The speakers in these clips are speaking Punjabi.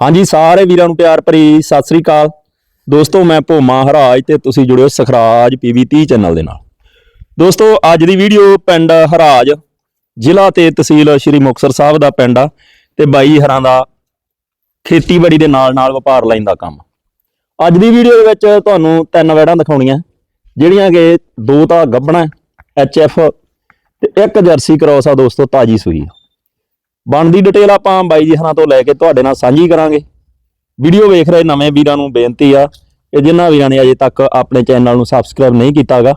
ਹਾਂਜੀ, ਸਾਰੇ ਵੀਰਾਂ ਨੂੰ ਪਿਆਰ ਭਰੀ ਸਤਿ ਸ੍ਰੀ ਅਕਾਲ। ਦੋਸਤੋ, ਮੈਂ ਭੋਮਾ ਹਰਾਜ ਤੇ ਤੁਸੀਂ ਜੁੜਿਓ ਸਖਰਾਜ ਪੀਵੀ 30 ਚੈਨਲ ਦੇ ਨਾਲ। ਦੋਸਤੋ, ਅੱਜ ਦੀ ਵੀਡੀਓ ਪਿੰਡ ਹਰਾਜ, ਜ਼ਿਲ੍ਹਾ ਤੇ ਤਹਿਸੀਲ ਸ਼੍ਰੀ ਮੁਕਤਸਰ ਸਾਹਿਬ ਦਾ ਪਿੰਡ ਆ ਤੇ ਬਾਈ ਹਰਾਂ ਦਾ ਖੇਤੀਬਾੜੀ ਦੇ ਨਾਲ ਨਾਲ ਵਪਾਰ ਲਾਈਨ ਦਾ ਕੰਮ। ਅੱਜ ਦੀ ਵੀਡੀਓ ਦੇ ਵਿੱਚ ਤੁਹਾਨੂੰ ਤਿੰਨ ਵੈੜਾਂ ਦਿਖਾਉਣੀਆਂ, ਜਿਹੜੀਆਂ ਕਿ ਦੋ ਤਾਂ ਗੱਬਣਾ, ਐਚ ਐਫ ਤੇ ਇੱਕ ਜਰਸੀ ਕ੍ਰੋਸ ਆ ਦੋਸਤੋ, ਤਾਜੀ ਸੂਈ ਆ। ਬਣਦੀ ਡਿਟੇਲ ਆਪਾਂ ਬਾਈ ਜੀ ਹਰਾਂ ਤੋਂ ਲੈ ਕੇ ਤੁਹਾਡੇ ਨਾਲ ਸਾਂਝੀ ਕਰਾਂਗੇ। ਵੀਡੀਓ ਵੇਖ ਰਹੇ ਨਵੇਂ ਵੀਰਾਂ ਨੂੰ ਬੇਨਤੀ ਆ ਕਿ ਜਿਨ੍ਹਾਂ ਵੀਰਾਂ ਨੇ ਅਜੇ ਤੱਕ ਆਪਣੇ ਚੈਨਲ ਨੂੰ ਸਬਸਕ੍ਰਾਈਬ ਨਹੀਂ ਕੀਤਾਗਾ,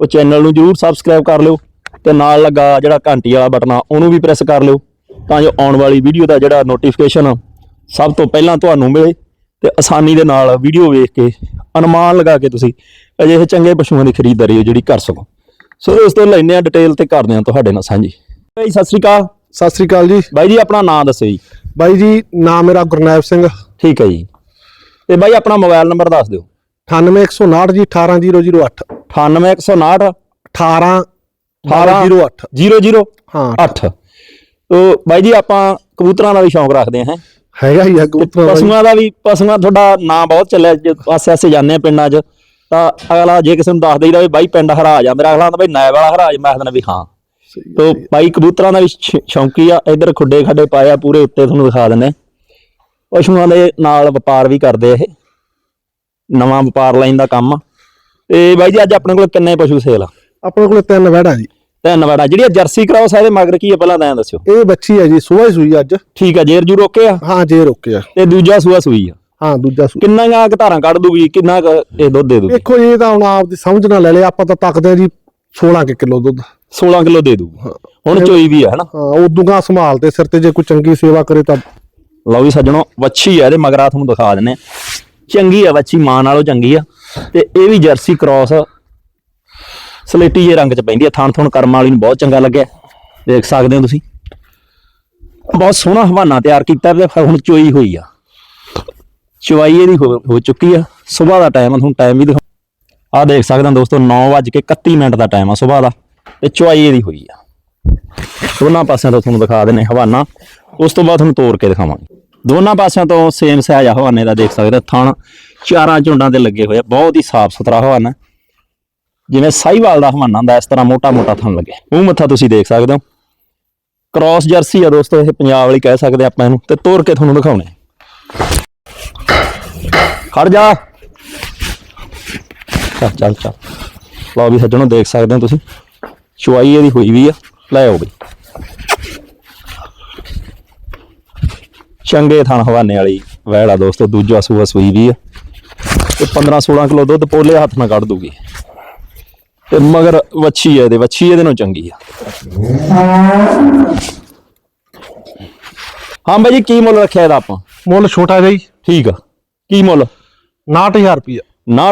ਉਹ ਚੈਨਲ ਨੂੰ ਜਰੂਰ ਸਬਸਕ੍ਰਾਈਬ ਕਰ ਲਿਓ ਤੇ ਨਾਲ ਲੱਗਾ ਜਿਹੜਾ ਘੰਟੀ ਵਾਲਾ ਬਟਨ ਆ, ਉਹਨੂੰ ਵੀ ਪ੍ਰੈਸ ਕਰ ਲਿਓ ਤਾਂ ਜੋ ਆਉਣ ਵਾਲੀ ਵੀਡੀਓ ਦਾ ਜਿਹੜਾ ਨੋਟੀਫਿਕੇਸ਼ਨ ਸਭ ਤੋਂ ਪਹਿਲਾਂ ਤੁਹਾਨੂੰ ਮਿਲੇ ਤੇ ਆਸਾਨੀ ਦੇ ਨਾਲ ਵੀਡੀਓ ਵੇਖ ਕੇ ਅਨੁਮਾਨ ਲਗਾ ਕੇ ਤੁਸੀਂ ਅਜਿਹੇ ਚੰਗੇ ਪਸ਼ੂਆਂ ਦੀ ਖਰੀਦਦਾਰੀ ਹੈ ਜਿਹੜੀ ਕਰ ਸਕੋ। ਸੋ ਇਸ ਤੋਂ ਲੈਨੇ ਆ ਡਿਟੇਲ ਤੇ ਕਰਦੇ ਆ ਤੁਹਾਡੇ ਨਾਲ ਸਾਂਝੀ। ਭਾਈ ਸਤਿ ਸ੍ਰੀ ਅਕਾਲ। ਸਤਿ ਸ੍ਰੀ ਅਕਾਲ ਜੀ। ਬਾਈ ਜੀ ਆਪਣਾ ਨਾਮ ਦੱਸੋ ਜੀ। ਬਾਈ ਜੀ ਨਾਮ ਮੇਰਾ ਗੁਰਨੈਬ ਸਿੰਘ। ਠੀਕ ਹੈ ਜੀ। ਤੇ ਬਾਈ ਆਪਣਾ ਮੋਬਾਈਲ ਨੰਬਰ ਦੱਸ ਦਿਓ। 98159 ਜੀ 18008 98159 18 1808 00 ਹਾਂ। 8 ਤੋ ਬਾਈ ਜੀ ਆਪਾਂ ਕਬੂਤਰਾਂ ਦਾ ਵੀ ਸ਼ੌਂਕ ਰੱਖਦੇ ਹਾਂ। ਹੈਗਾ ਹੀ ਆ ਕਬੂਤਰਾਂ ਦਾ। ਪਸ਼ੂਆਂ ਦਾ ਵੀ ਪਸ਼ੂਆਂ ਤੁਹਾਡਾ ਨਾਂ ਬਹੁਤ ਚੱਲਿਆ। ਜੇ ਆਸੇ ਆਸੇ ਜਾਂਦੇ ਆ ਪਿੰਡਾਂ 'ਚ ਤਾਂ ਅਗਲਾ ਜੇ ਕਿਸੇ ਨੂੰ ਦੱਸ ਦੇਈਦਾ ਵੀ ਬਾਈ ਪਿੰਡ ਹਰਾਜ ਆ। ਮੇਰਾ ਅਗਲਾ ਤਾਂ ਬਾਈ ਨਾਇਬ ਵਾਲਾ ਹਰਾਜ। ਮੈਂ ਕਹਿੰਦਾ ਵੀ ਹਾਂ। ਤੋ ਬਾਈ ਕਬੂਤਰਾਂ ਦਾ ਵੀ ਸ਼ੌਂਕੀ ਆ। ਇਧਰ ਖੁੱਡੇ ਖੱਡੇ ਪਾਏ ਆ ਪੂਰੇ ਉੱਤੇ ਤੁਹਾਨੂੰ ਦਿਖਾ ਦਿੰਦੇ ਪਸ਼ੂਆਂ ਦੇ ਨਾਲ ਵਪਾਰ ਵੀ ਕਰਦੇ ਆ ਇਹ। ਨਵਾਂ ਵਪਾਰ ਲਾਈਨ ਦਾ ਕੰਮ ਆ। ਤੇ ਬਾਈ ਜੀ ਅੱਜ ਆਪਣੇ ਕੋਲ ਕਿੰਨੇ ਪਸ਼ੂ ਸੇਲ ਆ? ਆਪਣੇ ਕੋਲ ਤਿੰਨ ਵੈੜਾਂ ਜੀ। ਧੰਨਵਾਦ ਆ ਜਿਹੜੀ ਜਰਸੀ ਕਰਾਉਸ ਆ ਇਹਦੇ ਮਗਰ ਕੀ ਹੈ ਪਹਿਲਾਂ ਤਾਂ ਐਂ ਦੱਸਿਓ। ਇਹ ਬੱਚੀ ਹੈ ਜੀ ਸੂਆ ਸੂਈ ਅੱਜ। ਠੀਕ ਆ ਜੇਰ ਜੂ ਰੋਕੇ ਆ? ਹਾਂ ਜੇ ਰੋਕਿਆ ਤੇ ਦੂਜਾ ਸੂਆ ਸੂਈ ਆ? ਹਾਂ ਦੂਜਾ ਕਿੰਨਾ ਕੁ ਧਾਰਾਂ ਕੱਢ ਦੂਗੀ ਕਿੰਨਾ ਕੁ ਇਹ ਦੁੱਧ ਦੇ ਦੂਗੀ? ਦੇਖੋ ਇਹ ਤਾਂ ਹੁਣ ਆਪ ਦੀ ਸਮਝ ਨਾਲ ਲੈ ਲਿਆ। ਆਪਾਂ ਤਾਂ ਤੱਕਦੇ ਆ ਜੀ 16 ਕਿ ਕਿਲੋ ਦੁੱਧ। 16 ਕਿਲੋ ਦੇ ਦੂਗੀ। ਹੁਣ ਚੋਈ ਵੀ ਆ ਹਨਾ? ਹਾਂ ਉਦੋਂ ਗਾ ਸੰਭਾਲ ਤੇ ਸਿਰ ਤੇ ਜੇ ਕੋਈ ਚੰਗੀ ਸੇਵਾ ਕਰੇ ਤਾਂ। ਲਓ ਵੀ ਸੱਜਣੋ ਵੱਛੀ ਆ ਇਹਦੇ ਮਗਰਾ ਤੁਹਾਨੂੰ ਦਿਖਾ ਦਿੰਨੇ ਆ। ਚੰਗੀ ਆ ਵੱਛੀ ਮਾਂ ਨਾਲੋਂ ਚੰਗੀ ਆ। ਤੇ ਇਹ ਵੀ ਜਰਸੀ ਕ੍ਰਾਸ ਸਲੇਟੀ ਜੇ ਰੰਗ ਚ ਪੈਂਦੀ ਆ ਥਣ ਥਣ ਕਰਮ ਵਾਲੀ ਨੂੰ ਬਹੁਤ ਚੰਗਾ ਲੱਗਿਆ। ਦੇਖ ਸਕਦੇ ਹੋ ਤੁਸੀਂ। ਬਹੁਤ ਸੋਹਣਾ ਹਵਾਨਾ ਤਿਆਰ ਕੀਤਾ ਤੇ ਫਿਰ ਹੁਣ ਚੋਈ ਹੋਈ ਆ। ਚਵਾਈ ਇਹਦੀ ਹੋ ਹੋ ਚੁੱਕੀ ਆ। ਸਵੇਰ ਦਾ ਟਾਈਮ ਆ ਤੁਹਾਨੂੰ ਟਾਈਮ ਵੀ ਦਿਖਾ ਆ ਦੇਖ ਸਕਦੇ ਹੋ ਦੋਸਤੋ 9:31 ਮਿੰਟ ਦਾ ਟਾਈਮ ਆ ਸਵੇਰ ਦਾ। ਤੇ ਚੁਆਈ ਇਹਦੀ ਹੋਈ ਆ। ਦੋਨਾਂ ਪਾਸਿਆਂ ਤੋਂ ਤੁਹਾਨੂੰ ਦਿਖਾ ਦਿੰਨੇ ਹਵਾਨਾ। ਉਸ ਤੋਂ ਬਾਅਦ ਤੁਹਾਨੂੰ ਤੋੜ ਕੇ ਦਿਖਾਵਾਂਗੇ। ਦੋਨਾਂ ਪਾਸਿਆਂ ਤੋਂ ਸੇਮ ਸਾਈਜ਼ ਆ ਹਵਾਨੇ ਦਾ, ਦੇਖ ਸਕਦੇ ਥਣ ਚਾਰਾਂ ਝੁੰਡਾਂ ਤੇ ਲੱਗੇ ਹੋਏ ਆ। ਬਹੁਤ ਹੀ ਸਾਫ਼ ਸੁਥਰਾ ਹਵਾਨਾ। ਜਿਵੇਂ ਸਾਈਵਾਲ ਦਾ ਹਵਾਨਾ ਹੁੰਦਾ, ਇਸ ਤਰ੍ਹਾਂ ਮੋਟਾ ਮੋਟਾ ਥਣ ਲੱਗੇ। ਮੂੰਹ ਮੱਥਾ ਤੁਸੀਂ ਦੇਖ ਸਕਦੇ ਹੋ। ਕ੍ਰਾਸ ਜਰਸੀ ਆ ਦੋਸਤੋ, ਇਹ ਪੰਜਾਬ ਵਾਲੀ ਕਹਿ ਸਕਦੇ ਆਪਾਂ ਇਹਨੂੰ। ਤੇ ਤੋੜ ਕੇ ਤੁਹਾਨੂੰ ਦਿਖਾਉਣੇ ਖੜ ਜਾ। ਚੱਲ ਚੱਲ ਚੱਲ। ਲਓ ਵੀ ਸੱਜਣੋ, ਦੇਖ ਸਕਦੇ ਹੋ ਤੁਸੀਂ। ਚੁਆਈ ਇਹਦੀ ਹੋਈ ਵੀ ਆ ਲੈ ਆਓ ਬਈ। ਚੰਗੇ ਥਣ ਹਵਾਨੇ ਵਾਲੀ ਵੈੜ ਦੋਸਤੋ ਦੂਜਾ ਸੂਆ ਸੂਈ ਵੀ ਆ। ਤੇ 15 16 ਕਿਲੋ ਦੁੱਧ ਪੋਲੇ ਹੱਥ ਨਾਲ ਕੱਢ ਦੂਗੀ। ਤੇ ਮਗਰ ਵੱਛੀ ਆ ਇਹਦੇ ਵੱਛੀ ਇਹਦੇ ਨਾਲੋਂ ਚੰਗੀ ਆ। ਹਾਂ ਬਾਈ ਜੀ ਕੀ ਮੁੱਲ ਰੱਖਿਆ ਇਹਦਾ ਆਪਾਂ? ਮੁੱਲ ਛੋਟਾ ਜਿਹਾ ਠੀਕ ਆ। ਕੀ ਮੁੱਲ? 69000 ਰੁਪਇਆ ਨਾ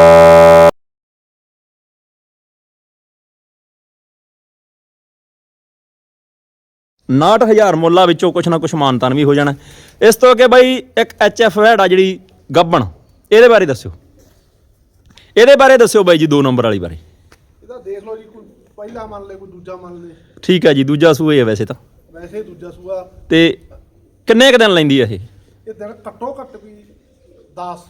ਨਾਟ ਹਜ਼ਾਰ ਮੁੱਲਾ ਵਿੱਚੋਂ ਕੁਛ ਨਾ ਕੁਛ ਮਾਨਤਾਨ ਵੀ ਹੋ ਜਾਣਾ। ਇਸ ਤੋਂ ਅੱਗੇ ਬਾਈ ਇੱਕ ਐਚ ਐਫ ਵੈੜ ਆ ਜਿਹੜੀ ਗੱਬਣ ਇਹਦੇ ਬਾਰੇ ਦੱਸਿਓ। ਇਹਦੇ ਬਾਰੇ ਦੱਸਿਓ ਬਾਈ ਜੀ 2 ਨੰਬਰ ਵਾਲੀ ਬਾਰੇ। ਇਹਦਾ ਦੇਖ ਲਓ ਜੀ ਕੋਈ ਪਹਿਲਾ ਮੰਨ ਲੈ ਕੋਈ ਦੂਜਾ ਮੰਨ ਲੈ। ਠੀਕ ਹੈ ਜੀ ਦੂਜਾ ਸੂਏ ਹੈ ਵੈਸੇ ਤਾਂ। ਵੈਸੇ ਦੂਜਾ ਸੂਆ। ਤੇ ਕਿੰਨੇ ਕੁ ਦਿਨ ਲੈਂਦੀ ਹੈ ਇਹ? ਇਹ ਦਿਨ ਘੱਟੋ ਘੱਟ ਵੀ 10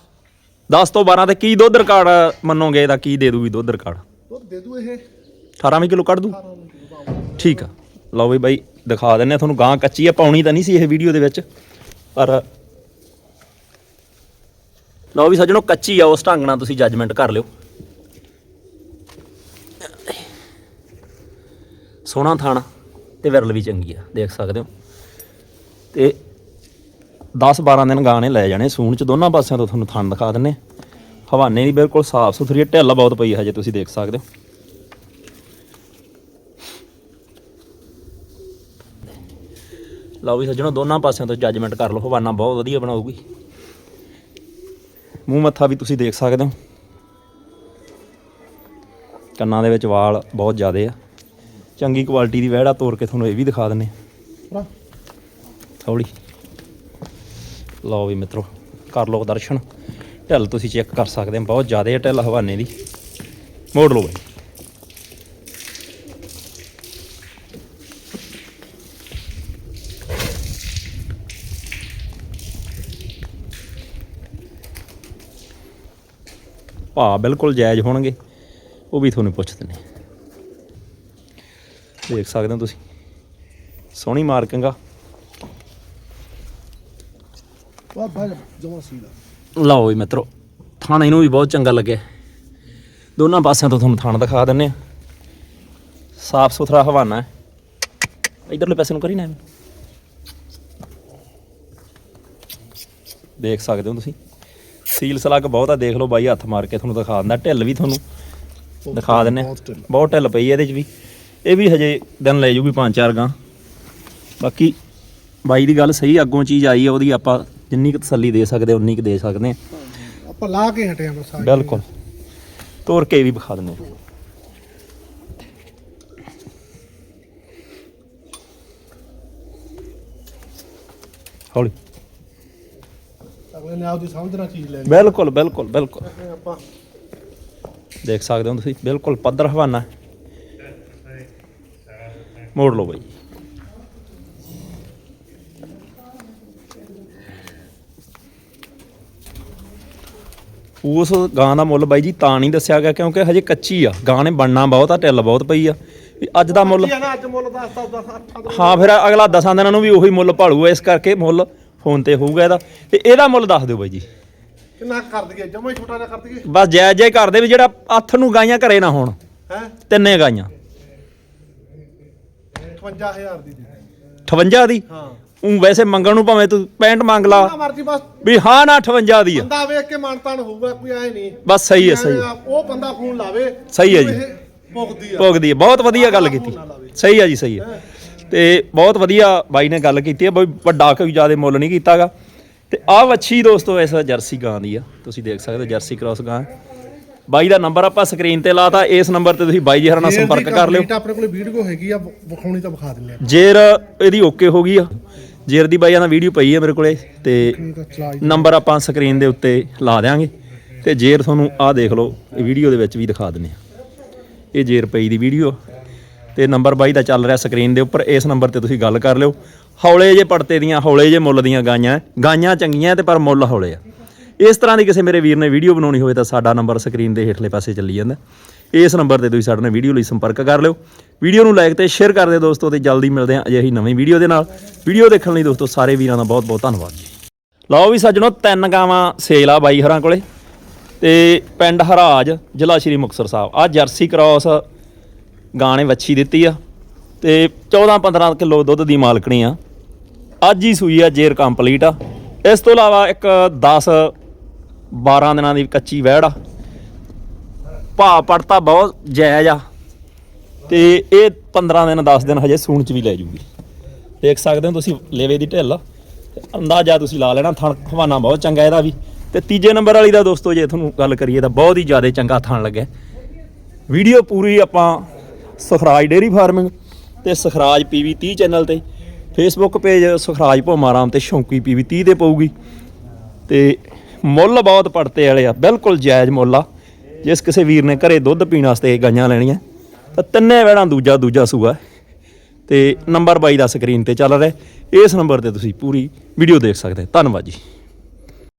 10 ਤੋਂ 12 ਤੇ ਕੀ ਦੁੱਧ ਰਿਕਾਰਡ ਮੰਨੋਗੇ ਇਹਦਾ ਕੀ ਦੇ ਦੂਗੀ ਦੁੱਧ ਰਿਕਾਰਡ? ਦੁੱਧ ਦੇ ਦੂ ਇਹ। 18 ਕਿਲੋ ਕੱਢ ਦੂ? ਠੀਕ ਆ। ਲਓ ਵੀ ਬਾਈ ਦਿਖਾ ਦਿੰਨੇ ਆ ਤੁਹਾਨੂੰ ਗਾਂ ਕੱਚੀ ਆ ਪਾਉਣੀ ਤਾਂ ਨਹੀਂ ਸੀ ਇਹ ਵੀਡੀਓ ਦੇ ਵਿੱਚ ਪਰ ਲਓ ਵੀ ਸੱਜਣੋ ਕੱਚੀ ਆ ਉਸ ਢੰਗ ਨਾਲ ਤੁਸੀਂ ਜੱਜਮੈਂਟ ਕਰ ਲਿਓ। ਸੋਹਣਾ ਥਾਣਾ ਤੇ ਵਿਰਲ ਵੀ ਚੰਗੀ ਆ ਦੇਖ ਸਕਦੇ ਹੋ। ਤੇ 10 12 ਦਿਨ ਗਾਂ ਨੇ ਲੈ ਜਾਣੇ ਸੂਣ ਚ ਦੋਨਾਂ ਪਾਸਿਆਂ ਤੋਂ ਤੁਹਾਨੂੰ ਥਣ ਦਿਖਾ ਦਿੰਨੇ। ਹਵਾਨੇ ਦੀ ਬਿਲਕੁਲ ਸਾਫ਼ ਸੁਥਰੀ ਆ, ਢਿੱਲ ਬਹੁਤ ਪਈ ਹੈ ਹਜੇ ਤੁਸੀਂ ਦੇਖ ਸਕਦੇ ਹੋ। ਲਓ ਵੀ ਸੱਜਣੋ, ਦੋਨਾਂ ਪਾਸਿਆਂ ਤੋਂ ਜੱਜਮੈਂਟ ਕਰ ਲਓ, ਹਵਾਨਾ ਬਹੁਤ ਵਧੀਆ ਬਣਾਉਗੀ ਮੂੰਹ ਮੱਥਾ ਵੀ ਤੁਸੀਂ ਦੇਖ ਸਕਦੇ ਹੋ। ਕੰਨਾਂ ਦੇ ਵਿੱਚ ਵਾਲ ਬਹੁਤ ਜ਼ਿਆਦੇ ਆ। ਚੰਗੀ ਕੁਆਲਿਟੀ ਦੀ ਵਹਿੜਾ ਤੋੜ ਕੇ ਤੁਹਾਨੂੰ ਇਹ ਵੀ ਦਿਖਾ ਦਿੰਨੇ ਭਰਾ। ਥੋੜੀ ਲਓ ਵੀ ਮਿੱਤਰੋ, ਕਰ ਲਓ ਦਰਸ਼ਨ। ਢਿੱਲ ਤੁਸੀਂ ਚੈੱਕ ਕਰ ਸਕਦੇ ਹੋ, ਬਹੁਤ ਜ਼ਿਆਦਾ ਹੈ ਢਿੱਲ ਹਵਾਨੇ ਦੀ। ਮੋੜ ਲਓ ਬਾਈ। ਭਾਅ ਬਿਲਕੁਲ ਜਾਇਜ਼ ਹੋਣਗੇ ਉਹ ਵੀ ਤੁਹਾਨੂੰ ਪੁੱਛ ਦਿੰਦੇ ਹਾਂ। ਦੇਖ ਸਕਦੇ ਹੋ ਤੁਸੀਂ। ਸੋਹਣੀ ਮਾਰਕਿੰਗ ਆ ਵਾਹ ਭਾਈ ਜਮਾ ਸੀ ਲਓ ਜੀ ਮਿੱਤਰੋ ਥਾਣਾ ਇਹਨੂੰ ਵੀ ਬਹੁਤ ਚੰਗਾ ਲੱਗਿਆ। ਦੋਨਾਂ ਪਾਸਿਆਂ ਤੋਂ ਤੁਹਾਨੂੰ ਥਾਣ ਦਿਖਾ ਦਿੰਨੇ ਆ। ਸਾਫ਼ ਸੁਥਰਾ ਹਵਾਨਾ ਹੈ। ਇਧਰਲੇ ਪਾਸੇ ਨੂੰ ਕਰੀ ਨਾ। ਦੇਖ ਸਕਦੇ ਹੋ ਤੁਸੀਂ। ਸੀਲ ਸਲੱਗ ਬਹੁਤ ਆ ਦੇਖ ਲਓ ਬਾਈ ਹੱਥ ਮਾਰ ਕੇ ਤੁਹਾਨੂੰ ਦਿਖਾ ਦਿੰਦਾ ਢਿੱਲ ਵੀ ਤੁਹਾਨੂੰ ਦਿਖਾ ਦਿੰਨੇ ਆ। ਬਹੁਤ ਢਿੱਲ। ਪਈ ਇਹਦੇ 'ਚ ਵੀ। ਇਹ ਵੀ ਹਜੇ ਦਿਨ ਲੈ ਜੂਗੀ ਪੰਜ ਚਾਰ ਗਾਂ ਬਾਕੀ ਬਾਈ ਦੀ ਗੱਲ ਸਹੀ ਅੱਗੋਂ ਚੀਜ਼ ਆਈ ਹੈ ਉਹਦੀ ਆਪਾਂ ਜਿੰਨੀ ਕੁ ਤਸੱਲੀ ਦੇ ਸਕਦੇ ਉਨੀ ਕੁ ਦੇ ਸਕਦੇ ਹਾਂ ਆਪਾਂ ਲਾ ਕੇ ਹਟਿਆ ਬਸ ਆ ਬਿਲਕੁਲ। ਤੋਰ ਕੇ ਵੀ ਵਿਖਾ ਦਿੰਦੇ ਹਾਂ ਹੌਲੀ। ਅਗਲੇ ਨੇ ਆਪਦੀ ਸਮਝਣਾ ਚੀਜ਼ ਲੈਣੀ। ਬਿਲਕੁਲ ਬਿਲਕੁਲ ਬਿਲਕੁਲ। ਆਪਾਂ ਦੇਖ ਸਕਦੇ ਹੋ ਤੁਸੀਂ ਬਿਲਕੁਲ ਪੱਧਰ ਹਵਾਨਾ। ਮੋੜ ਲਓ ਬਾਈ। ਉਸ ਗਾਂ ਦਾ ਮੁੱਲ ਬਾਈ ਜੀ ਤਾਂ ਨਹੀਂ ਦੱਸਿਆ ਗਿਆ ਕਿਉਂਕਿ ਹਜੇ ਕੱਚੀ ਆ। ਗਾਂ ਨੇ ਬਣਨਾ ਬਹੁਤ ਆ ਢਿੱਲ ਬਹੁਤ ਪਈ ਆ। ਵੀ ਅੱਜ ਦਾ ਮੁੱਲ ਕੀ ਆ ਨਾ ਅੱਜ ਮੁੱਲ 10 10 10 8 ਦਿਨ ਹਾਂ ਫਿਰ ਅਗਲਾ ਦਸਾਂ ਦਿਨਾਂ ਨੂੰ ਵੀ ਉਹੀ ਮੁੱਲ ਭਾਲੂਗਾ ਇਸ ਕਰਕੇ ਮੁੱਲ ਫੋਨ ਤੇ ਹੋਊਗਾ ਇਹਦਾ। ਤੇ ਇਹਦਾ ਮੁੱਲ ਦੱਸ ਦਿਓ ਬਾਈ ਜੀ। ਕਿੰਨਾ ਕਰ ਦਈਏ? ਜਮਾ ਹੀ ਛੋਟਾ ਜਿਹਾ ਕਰ ਦਈਏ। ਬਸ ਜਾਇਜ਼ ਜਾਇਜ਼ ਕਰਦੇ ਵੀ ਜਿਹੜਾ ਅੱਠ ਨੂੰ ਗਾਈਆਂ ਘਰੇ ਨਾ ਹੋਣ। ਹੈ? ਤਿੰਨੇ ਗਾਈਆਂ। 58000 ਦੀ ਦੇ 58 ਦੀ? ਹਾਂ। ਉਹ ਵੈਸੇ ਮੰਗਣ ਨੂੰ ਭਾਵੇਂ ਤੂੰ 65 ਮੰਗ ਲਾ। ਜਿੰਨਾ ਮਰਜ਼ੀ ਬਸ। ਵੀ ਹਾਂ ਨਾ 58 ਦੀ ਆ। ਬੰਦਾ ਵੇਖ ਕੇ ਮਾਨਤਾਨ ਹੋਊਗਾ ਕੋਈ ਐ ਨਹੀਂ। ਬਸ ਸਹੀ ਹੈ ਸਹੀ ਹੈ ਉਹ ਬੰਦਾ ਫੋਨ ਲਾਵੇ ਸਹੀ ਹੈ ਜੀ। ਭੁਗਦੀ ਆ। ਭੋਗਦੀ ਹੈ ਬਹੁਤ ਵਧੀਆ ਗੱਲ ਕੀਤੀ। ਸਹੀ ਆ ਜੀ ਸਹੀ ਹੈ? ਤੇ ਬਹੁਤ ਵਧੀਆ ਬਾਈ ਨੇ ਗੱਲ ਕੀਤੀ ਹੈ ਬਈ ਵੱਡਾ ਕੋਈ ਜ਼ਿਆਦਾ ਮੁੱਲ ਨਹੀਂ ਕੀਤਾਗਾ। ਤੇ ਆਹ ਵੱਛੀ ਦੋਸਤੋ ਇਸ ਜਰਸੀ ਗਾਂ ਦੀ ਆ। ਤੁਸੀਂ ਦੇਖ ਸਕਦੇ ਹੋ ਜਰਸੀ ਕ੍ਰਾਸ ਗਾਂ। ਬਾਈ ਦਾ ਨੰਬਰ ਆਪਾਂ ਸਕਰੀਨ ਤੇ ਲਾਤਾ ਇਸ ਨੰਬਰ ਤੇ ਤੁਸੀਂ ਬਾਈ ਜੀ ਹਰਾਂ ਨਾਲ ਸੰਪਰਕ ਕਰ ਲਿਓ। ਆਪਣੇ ਕੋਲ ਵੀਡੀਓ ਹੈਗੀ ਆ ਵਿਖਾਉਣੀ ਤਾਂ ਵਿਖਾ ਦਿੰਦੇ ਆ। ਜੇਰ ਇਹਦੀ ਓਕੇ ਹੋ ਗਈ ਆ। ਜੇਰ ਦੀ ਬਾਈਆਂ ਦਾ ਵੀਡੀਓ ਪਈ ਹੈ ਮੇਰੇ ਕੋਲੇ ਤੇ ਆ। ਨੰਬਰ ਆਪਾਂ ਸਕਰੀਨ ਦੇ ਉੱਤੇ ਲਾ ਦੇਾਂਗੇ ਤੇ ਜੇਰ ਤੁਹਾਨੂੰ ਆਹ ਦੇਖ ਲਓ ਵੀਡੀਓ ਦੇ ਵਿੱਚ ਵੀ ਦਿਖਾ ਦਿੰਨੇ ਆ। ਇਹ ਜੇਰ ਪਈ ਦੀ ਵੀਡੀਓ ਤੇ ਨੰਬਰ ਬਾਈ ਦਾ ਚੱਲ ਰਿਹਾ ਸਕਰੀਨ ਦੇ ਉੱਪਰ, ਇਸ ਨੰਬਰ ਤੇ ਤੁਸੀਂ ਗੱਲ ਕਰ ਲਿਓ। ਹੌਲੇ ਜੇ ਪੜਤੇ ਦੀਆਂ, ਹੌਲੇ ਜੇ ਮੁੱਲ ਦੀਆਂ ਗਾਈਆਂ ਗਾਈਆਂ ਚੰਗੀਆਂ ਤੇ ਪਰ ਮੁੱਲ ਹੌਲੇ ਆ। ਇਸ ਤਰ੍ਹਾਂ ਦੀ ਕਿਸੇ ਮੇਰੇ ਵੀਰ ਨੇ ਵੀਡੀਓ ਬਣਾਉਣੀ ਹੋਵੇ ਤਾਂ ਸਾਡਾ ਨੰਬਰ ਸਕਰੀਨ ਦੇ ਹੇਠਲੇ ਪਾਸੇ ਚੱਲੀ ਜਾਂਦਾ। ਇਸ ਨੰਬਰ ਤੇ ਤੁਸੀਂ ਸਾਡੇ ਨਾਲ ਵੀਡੀਓ ਲਈ ਸੰਪਰਕ ਕਰ ਲਿਓ। ਵੀਡੀਓ ਨੂੰ ਲਾਈਕ ਤੇ ਸ਼ੇਅਰ ਕਰ ਦਿਓ ਦੋਸਤੋ ਤੇ ਜਲਦੀ ਮਿਲਦੇ ਹਾਂ ਅਜਿਹੀ ਨਵੀਂ ਵੀਡੀਓ ਦੇ ਨਾਲ। ਵੀਡੀਓ ਦੇਖਣ ਲਈ ਦੋਸਤੋ ਸਾਰੇ ਵੀਰਾਂ ਦਾ ਬਹੁਤ ਬਹੁਤ ਧੰਨਵਾਦ ਜੀ। ਲਓ ਵੀ ਸੱਜਣੋ, ਤਿੰਨ ਗਾਵਾਂ ਸੇਲ ਆ ਬਾਈ ਹਰਾਂ ਕੋਲੇ। ਤੇ ਪਿੰਡ ਹਰਾਜ, ਜ਼ਿਲ੍ਹਾ ਸ਼੍ਰੀ ਮੁਕਤਸਰ ਸਾਹਿਬ। ਆ ਜਰਸੀ ਕ੍ਰਾਸ ਗਾਂ ਨੇ ਵੱਛੀ ਦਿੱਤੀ ਆ ਤੇ 14 15 ਕਿਲੋ ਦੁੱਧ ਦੀ ਮਾਲਕਣੀ ਆ। ਅੱਜ ਹੀ ਸੂਈ ਆ, ਜੇਰ ਕੰਪਲੀਟ ਆ। ਇਸ ਤੋਂ ਇਲਾਵਾ ਇੱਕ 10 12 ਦਿਨਾਂ ਦੀ ਕੱਚੀ ਵਹਿੜ ਆ। ਭਾਅ ਪੜਤਾ ਬਹੁਤ ਜਾਇਜ਼ ਆ। ਤੇ ਇਹ 15 ਦਿਨ 10 ਦਿਨ ਹਜੇ ਸੂਣ ਚ ਵੀ ਲੈ ਜੂਗੀ। ਦੇਖ ਸਕਦੇ ਹੋ ਤੁਸੀਂ ਲੇਵੇ ਦੀ ਢਿੱਲ ਤੇ ਅੰਦਾਜ਼ਾ ਤੁਸੀਂ ਲਾ ਲੈਣਾ, ਥਣ ਖਵਾਨਾ ਬਹੁਤ ਚੰਗਾ ਇਹਦਾ ਵੀ। ਤੇ ਤੀਜੇ ਨੰਬਰ ਵਾਲੀ ਦਾ ਦੋਸਤੋ, ਜੇ ਤੁਹਾਨੂੰ ਗੱਲ ਕਰੀਏ ਤਾਂ ਬਹੁਤ ਹੀ ਜ਼ਿਆਦਾ ਚੰਗਾ ਥਣ ਲੱਗਿਆ। ਵੀਡੀਓ ਪੂਰੀ ਆਪਾਂ ਸੁਖਰਾਜ ਡੇਰੀ ਫਾਰਮਿੰਗ ਤੇ ਸੁਖਰਾਜ ਪੀਵੀ 30 ਚੈਨਲ ਤੇ। ਫੇਸਬੁੱਕ ਪੇਜ ਸੁਖਰਾਜ ਭੋਮਾਰਾਮ ਤੇ ਸ਼ੌਂਕੀ ਪੀਵੀ 30 ਤੇ ਪਊਗੀ। ਤੇ ਮੁੱਲ ਬਹੁਤ ਪੜਤੇ ਵਾਲੇ ਆ, ਬਿਲਕੁਲ ਜਾਇਜ਼ ਮੁੱਲ ਆ। ਜਿਸ ਕਿਸੇ ਵੀਰ ਨੇ ਘਰੇ ਦੁੱਧ ਪੀਣ ਵਾਸਤੇ ਗਾਈਆਂ ਲੈਣੀਆਂ। ਤਾਂ ਤਿੰਨੇ ਵਹਿੜਾਂ ਦੂਜਾ ਦੂਜਾ ਸੂਆ। ਤੇ ਨੰਬਰ 22 ਦਾ ਸਕਰੀਨ ਤੇ ਚੱਲ ਰਿਹਾ। ਇਸ ਨੰਬਰ ਤੇ ਤੁਸੀਂ ਪੂਰੀ ਵੀਡੀਓ ਦੇਖ ਸਕਦੇ ਹੋ। ਧੰਨਵਾਦ ਜੀ।